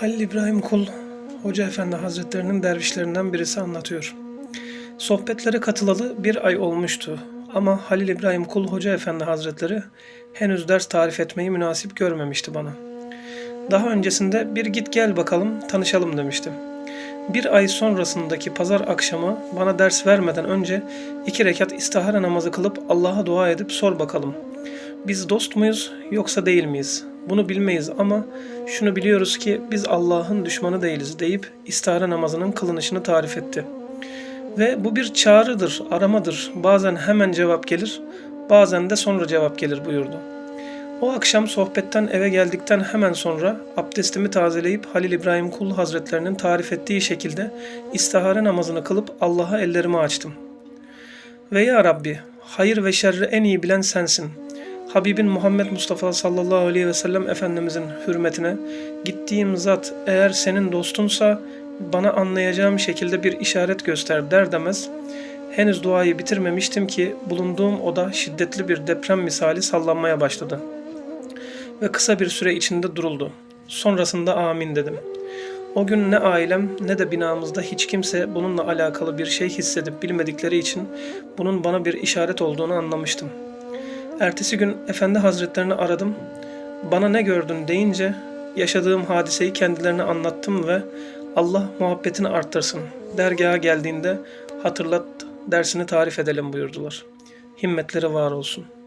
Halil İbrahim Kul, Hoca Efendi Hazretlerinin dervişlerinden birisi anlatıyor. Sohbetlere katılalı bir ay olmuştu ama Halil İbrahim Kul Hoca Efendi Hazretleri henüz ders tarif etmeyi münasip görmemişti bana. Daha öncesinde bir git gel bakalım tanışalım demişti. Bir ay sonrasındaki pazar akşamı bana ders vermeden önce iki rekat istihare namazı kılıp Allah'a dua edip sor bakalım. Biz dost muyuz yoksa değil miyiz? Bunu bilmeyiz ama şunu biliyoruz ki biz Allah'ın düşmanı değiliz deyip istihare namazının kılınışını tarif etti. Ve bu bir çağrıdır, aramadır. Bazen hemen cevap gelir, bazen de sonra cevap gelir buyurdu. O akşam sohbetten eve geldikten hemen sonra abdestimi tazeleyip Halil İbrahim Kul Hazretlerinin tarif ettiği şekilde istihare namazını kılıp Allah'a ellerimi açtım. Ve ya Rabbi, hayır ve şerri en iyi bilen sensin. Habibin Muhammed Mustafa sallallahu aleyhi ve sellem Efendimizin hürmetine gittiğim zat eğer senin dostunsa bana anlayacağım şekilde bir işaret göster der demez henüz duayı bitirmemiştim ki bulunduğum oda şiddetli bir deprem misali sallanmaya başladı ve kısa bir süre içinde duruldu. Sonrasında amin dedim. O gün ne ailem ne de binamızda hiç kimse bununla alakalı bir şey hissedip bilmedikleri için bunun bana bir işaret olduğunu anlamıştım. Ertesi gün Efendi Hazretlerini aradım. Bana ne gördün deyince yaşadığım hadiseyi kendilerine anlattım ve Allah muhabbetini arttırsın. Dergaha geldiğinde hatırlat dersini tarif edelim buyurdular. Himmetleri var olsun.''